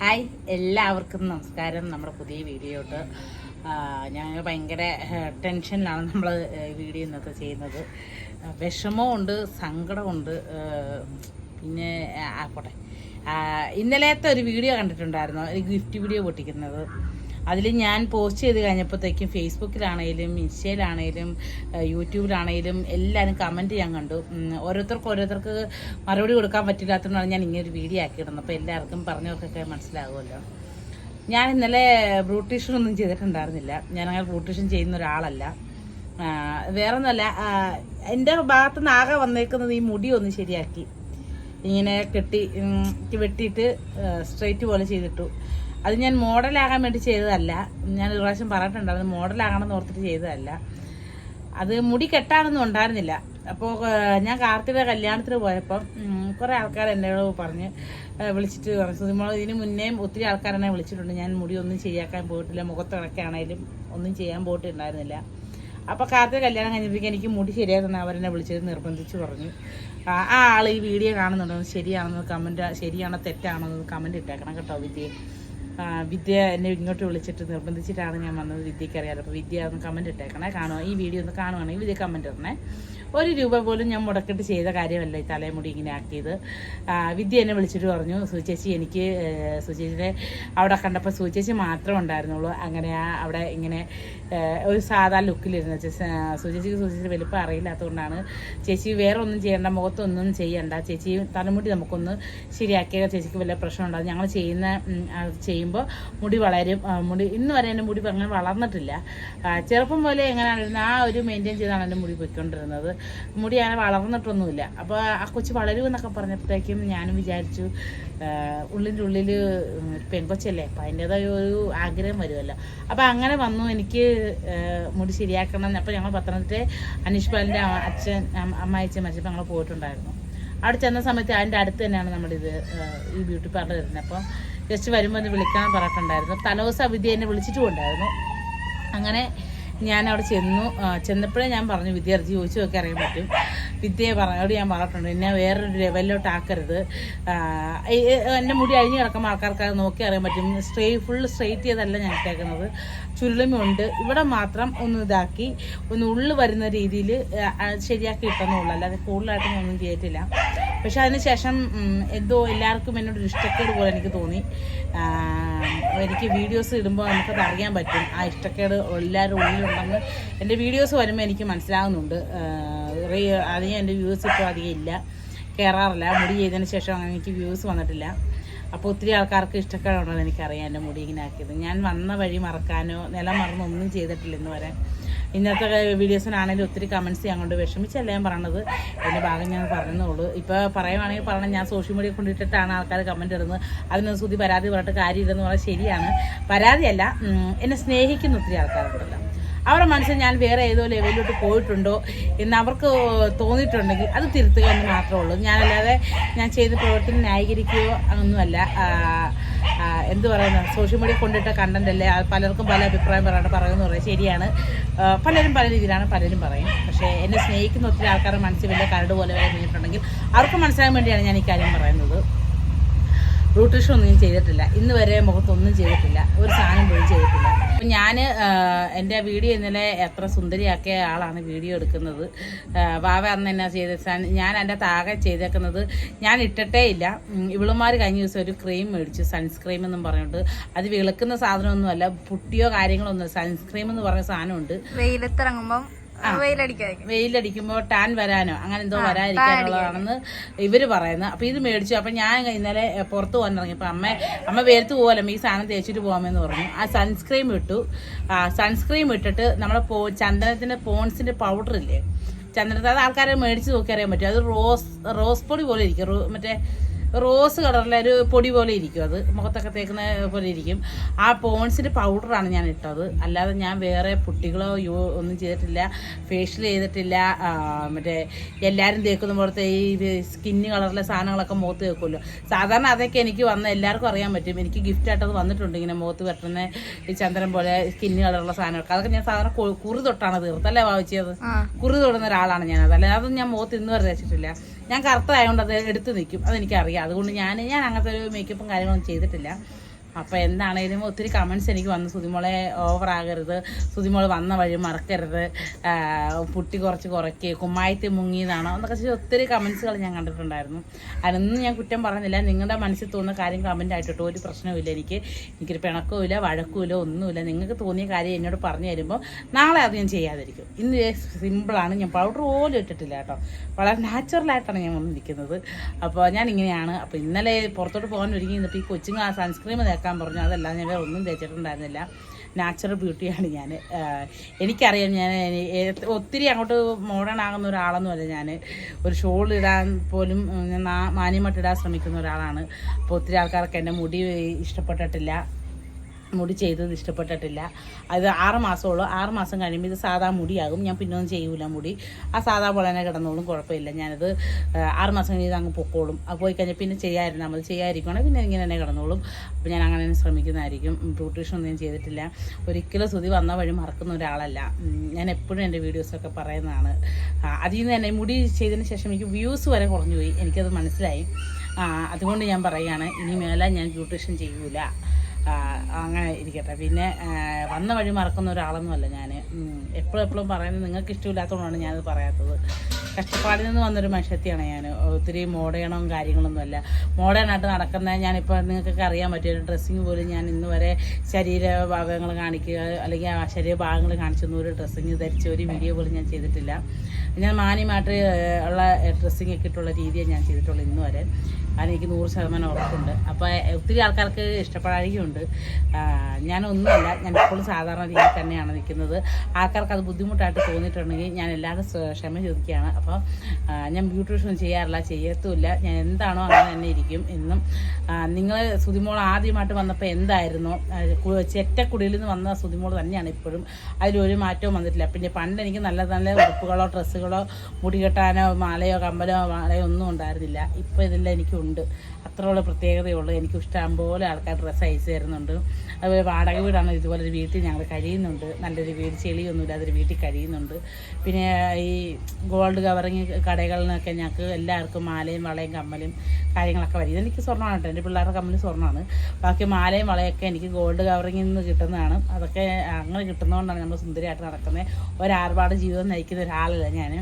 Hi എല്ലാവർക്കും നമസ്കാരം. നമ്മുടെ പുതിയ വീഡിയോട്ട് ഞാൻ ഭയങ്കര ടെൻഷനിലാണ് നമ്മൾ വീഡിയോ ഇന്നത്തെ ചെയ്യുന്നത്. വിഷമമുണ്ട് സങ്കടമുണ്ട് പിന്നെ ആക്കോട്ടെ ഇന്നലത്തെ ഒരു വീഡിയോ കണ്ടിട്ടുണ്ടായിരുന്നു. ഒരു ഗിഫ്റ്റ് വീഡിയോ പൊട്ടിക്കുന്നത്. അതിൽ ഞാൻ പോസ്റ്റ് ചെയ്ത് കഴിഞ്ഞപ്പോഴത്തേക്കും ഫേസ്ബുക്കിലാണേലും ഇൻസ്റ്റയിലാണേലും യൂട്യൂബിലാണേലും എല്ലാവരും കമന്റ് ഞാൻ കണ്ടു. ഓരോരുത്തർക്കും ഓരോരുത്തർക്ക് മറുപടി കൊടുക്കാൻ പറ്റില്ലാത്തതുകൊണ്ടാണ് ഞാൻ ഇങ്ങനെ ഒരു വീഡിയോ ആക്കിയിടുന്നത്. അപ്പോൾ എല്ലാവർക്കും പറഞ്ഞവർക്കൊക്കെ മനസ്സിലാകുമല്ലോ. ഞാൻ ഇന്നലെ ബ്രൂട്ടീഷനൊന്നും ചെയ്തിട്ടുണ്ടായിരുന്നില്ല. ഞാൻ അങ്ങനെ ബ്രൂട്ടീഷൻ ചെയ്യുന്ന ഒരാളല്ല. വേറെ ഒന്നുമല്ല എന്റെ ഭാഗത്ത് നിന്ന് ആകെ വന്നേക്കുന്നത് ഈ മുടി ഒന്ന് ശരിയാക്കി. ഇങ്ങനെ കെട്ടി വെട്ടിയിട്ട് സ്ട്രെയിറ്റ് പോലെ ചെയ്തിട്ടു. അത് ഞാൻ മോഡലാകാൻ വേണ്ടി ചെയ്തതല്ല. ഞാൻ ഒരു പ്രാവശ്യം പറഞ്ഞിട്ടുണ്ടായിരുന്നു മോഡലാകണമെന്ന് ഓർത്തിട്ട് ചെയ്തതല്ല. അത് മുടി കെട്ടാനൊന്നും ഉണ്ടായിരുന്നില്ല. അപ്പോൾ ഞാൻ കാർത്തിയുടെ കല്യാണത്തിന് പോയപ്പം കുറേ ആൾക്കാർ എന്നോട് പറഞ്ഞ് വിളിച്ചിട്ട് പറഞ്ഞു സുതിമോൾ ഇതിന് മുന്നേയും ഒത്തിരി ആൾക്കാർ എന്നെ വിളിച്ചിട്ടുണ്ട്. ഞാൻ മുടി ഒന്നും ചെയ്യാക്കാൻ പോയിട്ടില്ല മുഖത്തിണക്കാണേലും ഒന്നും ചെയ്യാൻ പോയിട്ടുണ്ടായിരുന്നില്ല. അപ്പോൾ കാർത്തിക കല്യാണം കഴിഞ്ഞപ്പോഴേക്കും എനിക്ക് മുടി ശരിയായിരുന്നു അവരെന്നെ വിളിച്ചത് നിർബന്ധിച്ച് പറഞ്ഞു. ആ ആൾ ഈ വീഡിയോ കാണുന്നുണ്ടോ? ശരിയാണെന്ന് കമന്റ് ശരിയാണോ തെറ്റാണോ എന്ന് കമന്റ് ഇട്ടേക്കണം കേട്ടോ വിദ്യ ആ, വിദ്യ എന്നെ ഇങ്ങോട്ട് വിളിച്ചിട്ട് നിർബന്ധിച്ചിട്ടാണ് ഞാൻ വന്നത് വിദ്യയ്ക്ക് അറിയാറ് അപ്പോൾ വിദ്യ ഒന്ന് കമന്റ് ഇട്ടേക്കണേ. കാണുക ഈ വീഡിയോ ഒന്ന് കാണുവാണെങ്കിൽ വിദ്യ കമന്റ് ഇടണേ. ഒരു രൂപ പോലും ഞാൻ മുടക്കിട്ട് ചെയ്ത കാര്യമല്ല ഈ തലമുടി ഇങ്ങനെ ആക്കിയത്. വിദ്യ എന്നെ വിളിച്ചിട്ട് പറഞ്ഞു സൂചേച്ചി എനിക്ക് സൂചേച്ചിയുടെ അവിടെ കണ്ടപ്പോൾ സൂചേച്ചി മാത്രമേ ഉണ്ടായിരുന്നുള്ളൂ. അങ്ങനെ അവിടെ ഇങ്ങനെ ഒരു സാധാ ലുക്കിലിരുന്ന സൂചേച്ചിക്ക് സൂചേച്ചിയുടെ വലിപ്പം അറിയില്ലാത്തതുകൊണ്ടാണ് ചേച്ചി വേറെ ഒന്നും ചെയ്യേണ്ട മുഖത്തൊന്നും ചെയ്യണ്ട. ചേച്ചി തലമുടി നമുക്കൊന്ന് ശരിയാക്കിയ ചേച്ചിക്ക് വലിയ പ്രശ്നം ഉണ്ടാകും ഞങ്ങൾ ചെയ്യുന്ന ചെയ്യുമ്പോൾ മുടി വളരും. മുടി ഇന്ന് വരെ എന്റെ മുടി അങ്ങനെ വളർന്നിട്ടില്ല. ചെറുപ്പം പോലെ എങ്ങനെയാണ് ആ ഒരു മെയിന്റെയിൻ ചെയ്താണ് എന്റെ മുടി പോയിക്കൊണ്ടിരുന്നത്. മുടി അങ്ങനെ വളർന്നിട്ടൊന്നുമില്ല. അപ്പോൾ ആ കൊച്ചു വളരുമെന്നൊക്കെ പറഞ്ഞപ്പോഴത്തേക്കും ഞാനും വിചാരിച്ചു ഉള്ളിന്റെ ഉള്ളിൽ പെൺകൊച്ചല്ലേ അപ്പം അതിന്റെതായ ഒരു ആഗ്രഹം വരുമല്ലോ. അപ്പോൾ അങ്ങനെ വന്നു. എനിക്ക് മുടി ശരിയാക്കണം. അപ്പോൾ ഞങ്ങൾ പത്തനംതിട്ട അനീഷ് പാലിന്റെ അച്ഛൻ അമ്മ- അമ്മായിച്ചൻ മരിച്ചപ്പോൾ ഞങ്ങൾ പോയിട്ടുണ്ടായിരുന്നു. അവിടെ ചെന്ന സമയത്ത് അതിന്റെ അടുത്ത് തന്നെയാണ് നമ്മുടെ ഇത് ഈ ബ്യൂട്ടി പാർലർ വരുന്നത്. അപ്പോൾ ജസ്റ്റ് വരുമ്പോൾ ഒന്ന് വിളിക്കാൻ പറഞ്ഞിട്ടുണ്ടായിരുന്നു. തലേദിവസം വിദ്യ എന്നെ വിളിച്ചിട്ടും ഉണ്ടായിരുന്നു അങ്ങനെ ഞാൻ അവിടെ ചെന്നു ചെന്നപ്പോഴേ ഞാൻ പറഞ്ഞു വിദ്യാർത്ഥി ചോദിച്ചു നോക്കി അറിയാൻ പറ്റും. വിദ്യയെ പറഞ്ഞോട് ഞാൻ പറഞ്ഞിട്ടുണ്ട് എന്നെ വേറൊരു ലെവലിലോട്ട് ആക്കരുത്. എന്റെ മുടി അഴിഞ്ഞ് കിടക്കുമ്പോൾ ആൾക്കാർക്ക് അത് നോക്കി അറിയാൻ പറ്റും. സ്ട്രേ ഫുൾ സ്ട്രെയിറ്റ് ചെയ്തല്ല ഞാൻ ഇട്ടേക്കുന്നത് ചുരുളമുണ്ട് ഇവിടെ മാത്രം ഒന്ന് ഇതാക്കി ഒന്ന് ഉള്ളു വരുന്ന രീതിയിൽ ശരിയാക്കി ഇട്ടെന്നുള്ളൂ അല്ലാതെ കൂടുതലായിട്ടൊന്നും ഒന്നും ചെയ്തിട്ടില്ല. പക്ഷെ അതിനുശേഷം ശേഷം എന്തോ എല്ലാവർക്കും എന്നോട് ഇഷ്ടക്കേട് പോലെ എനിക്ക് തോന്നി. എനിക്ക് വീഡിയോസ് ഇടുമ്പോൾ നമുക്കത് അറിയാൻ പറ്റും. ആ ഇഷ്ടക്കേട് എല്ലാവരും ഉള്ളിലുണ്ടെന്ന് എന്റെ വീഡിയോസ് വരുമ്പോൾ എനിക്ക് മനസ്സിലാകുന്നുണ്ട് അധികം എന്റെ വ്യൂസ് ഇപ്പോൾ അധികം ഇല്ല. കയറാറില്ല മുടി ചെയ്തതിന് ശേഷം അങ്ങനെ എനിക്ക് വ്യൂസ് വന്നിട്ടില്ല. അപ്പോൾ ഒത്തിരി ആൾക്കാർക്ക് ഇഷ്ടക്കേടുണ്ടെന്ന് എനിക്കറിയാം എന്റെ മുടി ഇങ്ങനെ ആക്കിയത്. ഞാൻ വന്ന വഴി മറക്കാനോ നില മറന്നോ ഒന്നും ചെയ്തിട്ടില്ല ഇന്ന് വരെ. ഇന്നത്തെ വീഡിയോസിനാണെങ്കിലും ഒത്തിരി കമൻസ് ഞാൻ കൊണ്ട് വിഷമിച്ചല്ല ഞാൻ പറഞ്ഞത് എന്റെ ഭാഗം ഞാൻ പറഞ്ഞതുള്ളൂ ഇപ്പോൾ പറയുവാണെങ്കിൽ പറയണം ഞാൻ സോഷ്യൽ മീഡിയ കൊണ്ടിട്ടിട്ടാണ് ആൾക്കാർ കമന്റ് ഇടുന്നത്. അതിനൊന്നും സുതി പരാതി പറഞ്ഞിട്ട് കാര്യമില്ലെന്ന് പറഞ്ഞാൽ ശരിയാണ്. പരാതിയല്ല എന്നെ സ്നേഹിക്കുന്ന ഒത്തിരി ആൾക്കാരുണ്ടല്ലോ. അവരുടെ മനസ്സിൽ ഞാൻ വേറെ ഏതോ ലെവലിലോട്ട് പോയിട്ടുണ്ടോ എന്ന് അവർക്ക് തോന്നിയിട്ടുണ്ടെങ്കിൽ അത് തിരുത്തുക എന്ന് മാത്രമേ ഉള്ളൂ. ഞാനല്ലാതെ ഞാൻ ചെയ്ത പ്രവർത്തനം ന്യായീകരിക്കുകയോ ആ, എന്ത് പറയുന്നത് സോഷ്യൽ മീഡിയ കൊണ്ടിട്ട കണ്ടന്റ് അല്ലേ? പലർക്കും പല അഭിപ്രായം പറയാണ്ട് പറയുമെന്ന് പറയും. ശരിയാണ്. പലരും പല രീതിയിലാണ് പലരും പറയും. പക്ഷേ എന്നെ സ്നേഹിക്കുന്ന ഒത്തിരി ആൾക്കാരുടെ മനസ്സിൽ വലിയ കരട് പോലെ വരെ നിന്നിട്ടുണ്ടെങ്കിൽ അവർക്ക് മനസ്സിലാകാൻ വേണ്ടിയാണ് ഞാൻ ഈ കാര്യം പറയുന്നത്. റൂട്ടേഷൻ ഒന്നും ചെയ്തിട്ടില്ല. ഇന്ന് വരെ മുഖത്തൊന്നും ചെയ്തിട്ടില്ല. ഒരു സാധനം പോലും ചെയ്തിട്ടില്ല. ഞാൻ എന്റെ വീഡിയോ ഇന്നലെ എത്ര സുന്ദരിയാക്കിയ ആളാണ് വീഡിയോ എടുക്കുന്നത്. വാവ അന്ന് എന്നാ ചെയ്ത ഞാൻ എന്റെ താകെ ചെയ്തേക്കുന്നത് ഞാൻ ഇട്ടിട്ടേ ഇല്ല. ഇവളുമാർ കഴിഞ്ഞ ദിവസം ഒരു ക്രീം മേടിച്ചു സൺസ്ക്രീം എന്നും പറഞ്ഞിട്ട്. അത് വിളക്കുന്ന സാധനമൊന്നുമല്ല പുട്ടിയോ കാര്യങ്ങളോ ഒന്നും സൺസ്ക്രീം എന്ന് പറഞ്ഞ സാധനമുണ്ട്. വെയിലത്തിറങ്ങുമ്പം വെയിലടിക്കുമ്പോൾ ടാൻ വരാനോ അങ്ങനെ എന്തോ വരാതിരിക്കാനുള്ളതാണെന്ന് ഇവർ പറയുന്നത് അപ്പൊ ഇത് മേടിച്ചു. അപ്പൊ ഞാൻ ഇന്നലെ പുറത്ത് പുറത്ത് പോകാനിറങ്ങിയപ്പോൾ അമ്മ അമ്മ വേർത്ത് പോകാലോ ഈ സാധനം തേച്ചിട്ട് പോകാമെന്ന് പറഞ്ഞു. ആ സൺസ്ക്രീം ഇട്ടു. ആ സൺസ്ക്രീം ഇട്ടിട്ട് നമ്മളെ പോ ചന്ദനത്തിന്റെ പോൺസിന്റെ പൗഡർ ഇല്ലേ? ചന്ദനത്തെ അത് ആൾക്കാരെ മേടിച്ച് നോക്കി അറിയാൻ പറ്റും. അത് റോസ് റോസ് പൊടി പോലെ ഇരിക്കും. മറ്റേ റോസ് കളറിലെ ഒരു പൊടി പോലെ ഇരിക്കും അത്. മുഖത്തൊക്കെ തേക്കുന്ന പോലെ ഇരിക്കും. ആ പോൺസിന്റെ പൗഡറാണ് ഞാൻ ഇട്ടത്. അല്ലാതെ ഞാൻ വേറെ പുട്ടികളോ യോ ഒന്നും ചെയ്തിട്ടില്ല. ഫേഷ്യൽ ചെയ്തിട്ടില്ല. മറ്റേ എല്ലാവരും തേക്കുന്ന പോലത്തെ ഈ സ്കിന്ന് കളറിലെ സാധനങ്ങളൊക്കെ മുഖത്ത് തേക്കുമല്ലോ. സാധാരണ അതൊക്കെ എനിക്ക് വന്ന എല്ലാവർക്കും അറിയാൻ പറ്റും. എനിക്ക് ഗിഫ്റ്റ് ആയിട്ടത് വന്നിട്ടുണ്ട് ഇങ്ങനെ മുഖത്ത് വെട്ടുന്ന ഈ ചന്ദ്രൻ പോലെ സ്കിന്ന് കളറുള്ള സാധനമൊക്കെ അതൊക്കെ ഞാൻ സാധാരണ കുറു തൊട്ടാണ് തീർത്തല്ലേ വാവിച്ചത് കുറി തൊടുന്ന ഒരാളാണ് ഞാനത്. അല്ലാതെ ഞാൻ മുഖത്ത് ഇന്ന് വരെ വെച്ചിട്ടില്ല ഞാൻ കറുത്തതായതുകൊണ്ട് അത് എടുത്ത് നിൽക്കും അതെനിക്കറിയാം. അതുകൊണ്ട് ഞാൻ ഞാൻ അങ്ങനത്തെ ഒരു മേക്കപ്പും കാര്യങ്ങളൊന്നും ചെയ്തിട്ടില്ല. അപ്പോൾ എന്താണേലും ഒത്തിരി കമന്റ്സ് എനിക്ക് വന്നു. സുതിമോളെ ഓവർ ആകരുത്. സുതിമോൾ വന്ന വഴി മറക്കരുത്. പുട്ടി കുറച്ച് കുറയ്ക്കുക കുമ്മായത്തിൽ മുങ്ങിയതാണോ എന്നൊക്കെ ചോദിച്ചാൽ ഒത്തിരി കമൻസുകൾ ഞാൻ കണ്ടിട്ടുണ്ടായിരുന്നു. അതിനൊന്നും ഞാൻ കുറ്റം പറഞ്ഞില്ല. നിങ്ങളുടെ മനസ്സിൽ തോന്നുന്ന കാര്യം കമന്റ് ആയിട്ടോ ഒരു പ്രശ്നവുമില്ല എനിക്ക്. എനിക്കൊരു പിണക്കവുമില്ല വഴക്കുമില്ല ഒന്നുമില്ല. നിങ്ങൾക്ക് തോന്നിയ കാര്യം എന്നോട് പറഞ്ഞു തരുമ്പോൾ നാളെ അത് ഞാൻ ചെയ്യാതിരിക്കും. ഇന്ന് സിമ്പിളാണ് ഞാൻ പൗഡർ പോലും ഇട്ടിട്ടില്ല കേട്ടോ. വളരെ നാച്ചുറലായിട്ടാണ് ഞാൻ വന്നിരിക്കുന്നത്. അപ്പോൾ ഞാൻ ഇങ്ങനെയാണ്. അപ്പോൾ ഇന്നലെ പുറത്തോട്ട് പോകാൻ ഒരുങ്ങി നിന്നിട്ട് ഈ കൊച്ചിങ് ആ സൺസ്ക്രീം തേക്കാൻ പറഞ്ഞു. അതല്ല ഞാൻ ഒന്നും തേച്ചിട്ടുണ്ടായിരുന്നില്ല. നാച്ചുറൽ ബ്യൂട്ടിയാണ് ഞാൻ എനിക്കറിയാം ഞാൻ ഒത്തിരി അങ്ങോട്ട് മോഡേൺ ആകുന്ന ഒരാളൊന്നുമല്ല ഞാൻ ഒരു ഷോൾ ഇടാൻ പോലും ഞാൻ മാന്യമായിട്ട് ഇടാൻ ശ്രമിക്കുന്ന ഒരാളാണ്. അപ്പോൾ ഒത്തിരി ആൾക്കാർക്ക് എന്റെ മുടി ഇഷ്ടപ്പെട്ടിട്ടില്ല. മുടി ചെയ്തത് ഇഷ്ടപ്പെട്ടിട്ടില്ല. അത് ആറ് മാസമുള്ളൂ ആറ് മാസം കഴിയുമ്പോൾ ഇത് സാധാ മുടിയാകും. ഞാൻ പിന്നെ ഒന്നും ചെയ്യൂല മുടി. ആ സാധാ പോലെ തന്നെ കിടന്നോളും കുഴപ്പമില്ല. ഞാനത് ആറ് മാസം കഴിഞ്ഞ് അങ്ങ് പൊക്കോളും. പോയി കഴിഞ്ഞാൽ പിന്നെ ചെയ്യാതിരുന്നാൽ നമ്മൾ ചെയ്യാതിരിക്കുകയാണെങ്കിൽ പിന്നെ ഇങ്ങനെ തന്നെ കിടന്നോളും. അപ്പോൾ ഞാൻ അങ്ങനെ തന്നെ ശ്രമിക്കുന്നതായിരിക്കും. ബ്യൂട്ടീഷൻ ഒന്നും ഞാൻ ചെയ്തിട്ടില്ല. ഒരിക്കലും സ്തുതി വന്ന വഴി മറക്കുന്ന ഒരാളല്ല. ഞാൻ എപ്പോഴും എന്റെ വീഡിയോസൊക്കെ പറയുന്നതാണ്. അതിൽ നിന്ന് തന്നെ മുടി ചെയ്തതിന് ശേഷം എനിക്ക് വ്യൂസ് വരെ കുറഞ്ഞു പോയി എനിക്കത് മനസ്സിലായി. അതുകൊണ്ട് ഞാൻ പറയുകയാണ് ഇനി മേലെ ഞാൻ ബ്യൂട്ടീഷൻ ചെയ്യൂല. അങ്ങനെ ഇരിക്കട്ടെ. പിന്നെ വന്ന വഴി മറക്കുന്ന ഒരാളൊന്നുമല്ല ഞാൻ എപ്പോഴും എപ്പോഴും പറയുന്നത് നിങ്ങൾക്ക് ഇഷ്ടമില്ലാത്തതുകൊണ്ടാണ് ഞാനത് പറയാത്തത്. കഷ്ടപ്പാടിൽ നിന്ന് വന്നൊരു മനുഷ്യത്തിയാണ് ഞാൻ ഒത്തിരി മോഡേണും കാര്യങ്ങളൊന്നുമല്ല. മോഡേണായിട്ട് നടക്കുന്ന ഞാനിപ്പോൾ നിങ്ങൾക്കൊക്കെ അറിയാൻ പറ്റിയ ഒരു ഡ്രസ്സിങ് പോലും ഞാൻ ഇന്ന് വരെ ശരീര ഭാഗങ്ങൾ കാണിക്കുക അല്ലെങ്കിൽ ആ ശരീര ഭാഗങ്ങൾ കാണിച്ചൊന്നും ഒരു ഡ്രസ്സിങ് ധരിച്ച ഒരു വീഡിയോ പോലും ഞാൻ ചെയ്തിട്ടില്ല. ഞാൻ മാന്യമായിട്ട് ഉള്ള ഡ്രസ്സിങ് ഒക്കെ ഇട്ടുള്ള രീതിയെ ഞാൻ ചെയ്തിട്ടുള്ളൂ ഇന്ന് വരെ. അതിന് എനിക്ക് നൂറ് ശതമാനം ഉറപ്പുണ്ട്. അപ്പോൾ ഒത്തിരി ആൾക്കാർക്ക് ഇഷ്ടപ്പെടാഴികയുണ്ട് ഞാനൊന്നുമല്ല ഞാൻ എപ്പോഴും സാധാരണ രീതിയിൽ തന്നെയാണ് നിൽക്കുന്നത്. ആൾക്കാർക്ക് അത് ബുദ്ധിമുട്ടായിട്ട് തോന്നിയിട്ടുണ്ടെങ്കിൽ ഞാൻ എല്ലാവരും ക്ഷമ ചോദിക്കുകയാണ്. അപ്പോൾ ഞാൻ ബ്യൂട്ടീഷ്യൻ ചെയ്യാറില്ല ചെയ്യത്തുമില്ല. ഞാൻ എന്താണോ അങ്ങനെ തന്നെ ഇരിക്കും എന്നും. നിങ്ങൾ സുതിമോൾ ആദ്യമായിട്ട് വന്നപ്പോൾ എന്തായിരുന്നു? ചെറ്റക്കുടിയിൽ നിന്ന് വന്ന സുതിമോൾ തന്നെയാണ് ഇപ്പോഴും. അതിലൊരു മാറ്റവും വന്നിട്ടില്ല. പിന്നെ പണ്ട് എനിക്ക് നല്ല നല്ല ഉടുപ്പുകളോ ഡ്രസ്സുകളോ മുടി കെട്ടാനോ മാലയോ കമ്പലോ മാലയോ ഒന്നും ഉണ്ടായിരുന്നില്ല. ഇപ്പോൾ ഇതെല്ലാം എനിക്കുണ്ട്. അത്രയുള്ള പ്രത്യേകതയുള്ളൂ. എനിക്ക് ഇഷ്ടം പോലെ ആൾക്കാർ ഡ്രസ്സ് അയച്ചു തരുന്നുണ്ട്. അതുപോലെ വാടക വീടാണ് ഇതുപോലെ ഒരു വീട്ടിൽ ഞങ്ങൾ കഴിയുന്നുണ്ട്. നല്ലൊരു വീട് ചെളിയൊന്നും ഇല്ലാതൊരു വീട്ടിൽ കഴിയുന്നുണ്ട്. പിന്നെ ഈ ഗോൾഡ് കവറിങ് കടകളിൽ നിന്നൊക്കെ ഞങ്ങൾക്ക് എല്ലാവർക്കും മാലയും വളയും കമ്മലും കാര്യങ്ങളൊക്കെ വരും. ഇതെനിക്ക് സ്വർണമാണ് കേട്ടോ. എന്റെ പിള്ളേരുടെ കമ്മൽ സ്വർണമാണ്. ബാക്കി മാലയും വളയൊക്കെ എനിക്ക് ഗോൾഡ് കവറിങ്ങിൽ നിന്ന് കിട്ടുന്നതാണ്. അതൊക്കെ അങ്ങനെ കിട്ടുന്നതുകൊണ്ടാണ് നമ്മൾ സുന്ദരിയായിട്ട് നടക്കുന്നത്. ഒരാർപാട് ജീവിതം നയിക്കുന്ന ഒരാളല്ല ഞാൻ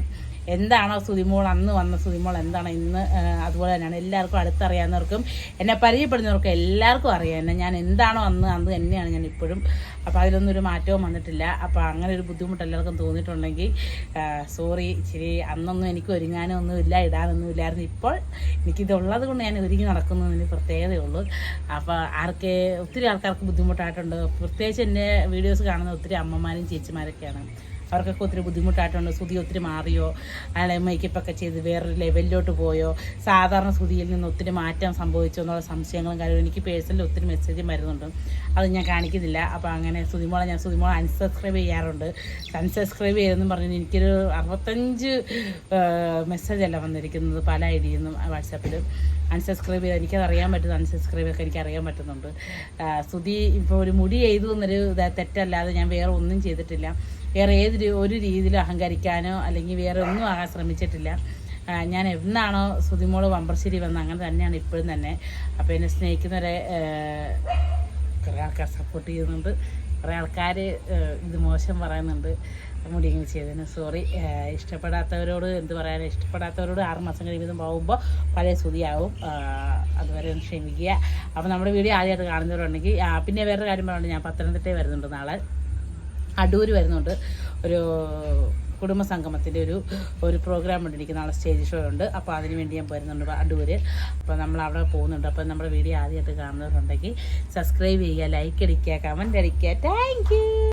എന്താണോ സുതിമോൾ അന്ന് വന്ന സുതിമോൾ എന്താണ് ഇന്ന് അതുപോലെ തന്നെയാണ്. എല്ലാവർക്കും അടുത്തറിയാവുന്നവർക്കും എന്നെ പരിചയപ്പെടുന്നവർക്കും എല്ലാവർക്കും അറിയാം. എന്നെ ഞാൻ എന്താണോ അന്ന് അന്ന് തന്നെയാണ് ഞാൻ ഇപ്പോഴും. അപ്പോൾ അതിലൊന്നും ഒരു മാറ്റവും വന്നിട്ടില്ല. അപ്പോൾ അങ്ങനെ ഒരു ബുദ്ധിമുട്ട് എല്ലാവർക്കും തോന്നിയിട്ടുണ്ടെങ്കിൽ സോറി ഇച്ചിരി അന്നൊന്നും എനിക്ക് ഒരുങ്ങാനോ ഒന്നും ഇല്ല ഇടാനൊന്നും ഇല്ലായിരുന്നു. ഇപ്പോൾ എനിക്കിതുള്ളത് കൊണ്ട് ഞാൻ ഒരുങ്ങി നടക്കുന്നതിന് പ്രത്യേകതയുള്ളൂ അപ്പോൾ ആർക്ക് ഒത്തിരി ആൾക്കാർക്ക് ബുദ്ധിമുട്ടായിട്ടുണ്ട്. പ്രത്യേകിച്ച് എന്റെ വീഡിയോസ് കാണുന്ന ഒത്തിരി അമ്മമാരും ചേച്ചിമാരൊക്കെയാണ്. അവർക്കൊക്കെ ഒത്തിരി ബുദ്ധിമുട്ടായിട്ടുണ്ട്. ശ്രുതി ഒത്തിരി മാറിയോ? അയാളെ മേക്കപ്പൊക്കെ ചെയ്ത് വേറൊരു ലെവലിലോട്ട് പോയോ? സാധാരണ ശ്രുതിയിൽ നിന്ന് ഒത്തിരി മാറ്റം സംഭവിച്ചോ എന്നുള്ള സംശയങ്ങളും കാര്യങ്ങളും എനിക്ക് പേഴ്സണലി ഒത്തിരി മെസ്സേജും വരുന്നുണ്ട്. അത് ഞാൻ കാണിക്കുന്നില്ല. അപ്പോൾ അങ്ങനെ സുതിമോളെ ഞാൻ സുതിമോളെ അൺസബ്സ്ക്രൈബ് ചെയ്യാറുണ്ട്. അൺസബ്സ്ക്രൈബ് ചെയ്തെന്ന് പറഞ്ഞു എനിക്കൊരു അറുപത്തഞ്ച് മെസ്സേജല്ല വന്നിരിക്കുന്നത് പല ഐ ഡിയിൽ നിന്നും വാട്സാപ്പിൽ അൺസബ്സ്ക്രൈബ് ചെയ്ത് എനിക്കത് അറിയാൻ അൺസബ്സ്ക്രൈബ് ഒക്കെ എനിക്ക് അറിയാൻ പറ്റുന്നുണ്ട്. സ്തുതി ഇപ്പോൾ ഒരു മുടി ചെയ്തു തെറ്റല്ലാതെ ഞാൻ വേറെ ഒന്നും ചെയ്തിട്ടില്ല. വേറെ ഏത് ഒരു രീതിയിലും അഹങ്കരിക്കാനോ അല്ലെങ്കിൽ വേറെ ഒന്നും ആകാൻ ശ്രമിച്ചിട്ടില്ല. ഞാൻ എന്നാണോ സുതിമോൾ വമ്പർശ്ശേരി വന്ന അങ്ങനെ തന്നെയാണ് ഇപ്പോഴും തന്നെ. അപ്പോൾ എന്നെ സ്നേഹിക്കുന്നവരെ കുറേ ആൾക്കാർ സപ്പോർട്ട് ചെയ്യുന്നുണ്ട്. കുറേ ആൾക്കാർ ഇത് മോശം പറയുന്നുണ്ട്. മുടി ചെയ്തതിന് സോറി ഇഷ്ടപ്പെടാത്തവരോട് എന്ത് പറയാൻ ഇഷ്ടപ്പെടാത്തവരോട് ആറ് മാസം കഴിയുമ്പോൾ പോകുമ്പോൾ പഴയ സ്തുതിയാവും അതുവരെ ഒന്ന് ക്ഷമിക്കുക. അപ്പോൾ നമ്മുടെ വീഡിയോ ആദ്യമായിട്ട് കാണുന്നവരുണ്ടെങ്കിൽ പിന്നെ വേറൊരു കാര്യം പറയുന്നുണ്ട് ഞാൻ പത്തനംതിട്ടയിൽ വരുന്നുണ്ട് നാളെ. അടൂർ വരുന്നുണ്ട്. ഒരു കുടുംബ സംഗമത്തിന്റെ ഒരു ഒരു പ്രോഗ്രാം ഉണ്ട് എനിക്ക് നാളെ സ്റ്റേജ് ഷോ ഉണ്ട്. അപ്പോൾ അതിന് വേണ്ടി ഞാൻ വരുന്നുണ്ട് അടൂർ അപ്പോൾ നമ്മൾ അവിടെ പോകുന്നുണ്ട്. അപ്പോൾ നമ്മുടെ വീഡിയോ ആദ്യമായിട്ട് കാണുന്നവരുണ്ടെങ്കിൽ സബ്സ്ക്രൈബ് ചെയ്യുക ലൈക്ക് അടിക്കുക കമന്റ് അടിക്കുക. താങ്ക്